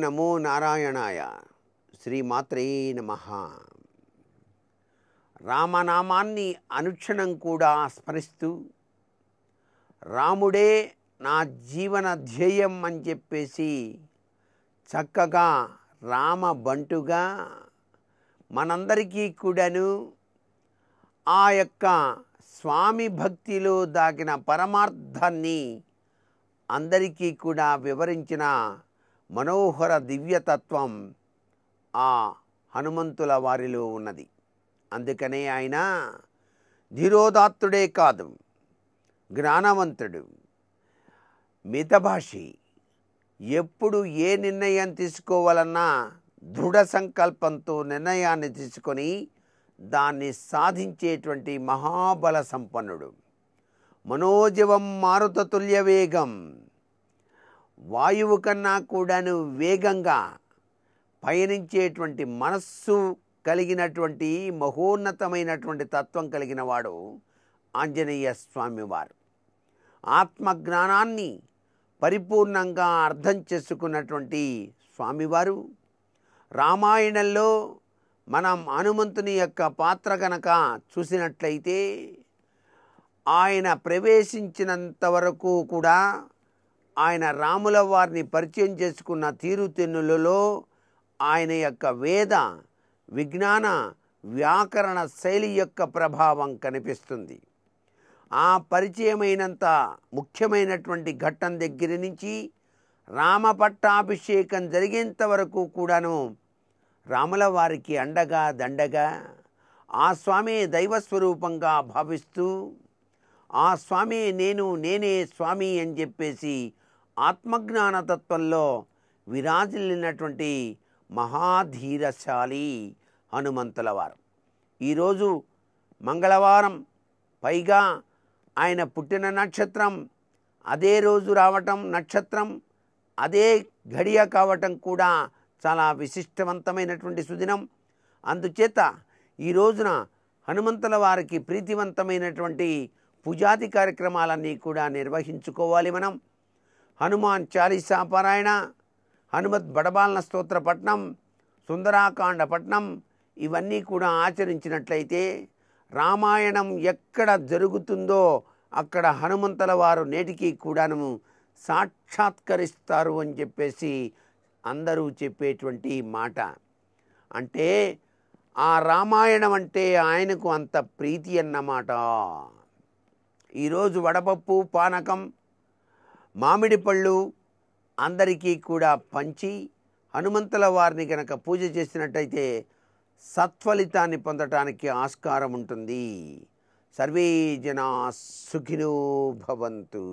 నమో నారాయణాయ. శ్రీమాత్రే నమ. రామనామాన్ని అనుక్షణం కూడా స్మరిస్తూ రాముడే నా జీవన ధ్యేయం అని చెప్పేసి చక్కగా రామ బంటుగా మనందరికీ కూడాను ఆ యొక్క స్వామి భక్తిలో దాగిన పరమార్థాన్ని అందరికీ కూడా వివరించిన మనోహర దివ్యతత్వం ఆ హనుమంతుల వారిలో ఉన్నది. అందుకనే ఆయన ధీరోదాత్తుడే కాదు జ్ఞానవంతుడు మితభాషి. ఎప్పుడు ఏ నిర్ణయం తీసుకోవాలన్నా దృఢ సంకల్పంతో నిర్ణయాన్ని తీసుకొని దాన్ని సాధించేటువంటి మహాబల సంపన్నుడు. మనోజవం మారుతతుల్య వేగం వాయువు కన్నా కూడాను వేగంగా పయనించేటువంటి మనస్సు కలిగినటువంటి మహోన్నతమైనటువంటి తత్వం కలిగిన వాడు ఆంజనేయ స్వామివారు ఆత్మజ్ఞానాన్ని పరిపూర్ణంగా అర్థం చేసుకున్నటువంటి స్వామివారు రామాయణంలో మనం హనుమంతుని యొక్క పాత్ర కనుక చూసినట్లయితే ఆయన ప్రవేశించినంత వరకు కూడా ఆయన రాముల వారిని పరిచయం చేసుకున్న తీరుతెన్నులలో ఆయన యొక్క వేద విజ్ఞాన వ్యాకరణ శైలి యొక్క ప్రభావం కనిపిస్తుంది. ఆ పరిచయమైనంత ముఖ్యమైనటువంటి ఘట్టం దగ్గర నుంచి రామ పట్టాభిషేకం జరిగేంత వరకు కూడాను రాముల వారికి అండగా దండగా ఆ స్వామి దైవస్వరూపంగా భావిస్తూ ఆ స్వామి నేను నేనే స్వామి అని చెప్పేసి ఆత్మజ్ఞాన తత్వంలో విరాజిల్లినటువంటి మహాధీరశాలి హనుమంతుల వారు ఈరోజు మంగళవారం పైగా ఆయన పుట్టిన నక్షత్రం అదే రోజు రావటం నక్షత్రం అదే ఘడియ కావటం కూడా చాలా విశిష్టవంతమైనటువంటి సుదినం. అందుచేత ఈ రోజున హనుమంతుల వారికి ప్రీతివంతమైనటువంటి పూజాది కార్యక్రమాలన్నీ కూడా నిర్వహించుకోవాలి మనం. హనుమాన్ చాలీసా పారాయణ హనుమత్ బడబాలన స్తోత్ర పట్నం సుందరాకాండ పట్నం ఇవన్నీ కూడా ఆచరించినట్లయితే రామాయణం ఎక్కడ జరుగుతుందో అక్కడ హనుమంతుల వారు నేటికి కూడాను సాక్షాత్కరిస్తారు అని చెప్పేసి అందరూ చెప్పేటువంటి మాట. అంటే ఆ రామాయణం అంటే ఆయనకు అంత ప్రీతి అన్నమాట. ఈరోజు వడపప్పు పానకం మామిడి పళ్ళు అందరికీ కూడా పంచి హనుమంతుల వారిని కనుక పూజ చేసినట్టయితే సత్ఫలితాన్ని పొందటానికి ఆస్కారం ఉంటుంది. సర్వే జనా సుఖినో భవంతు.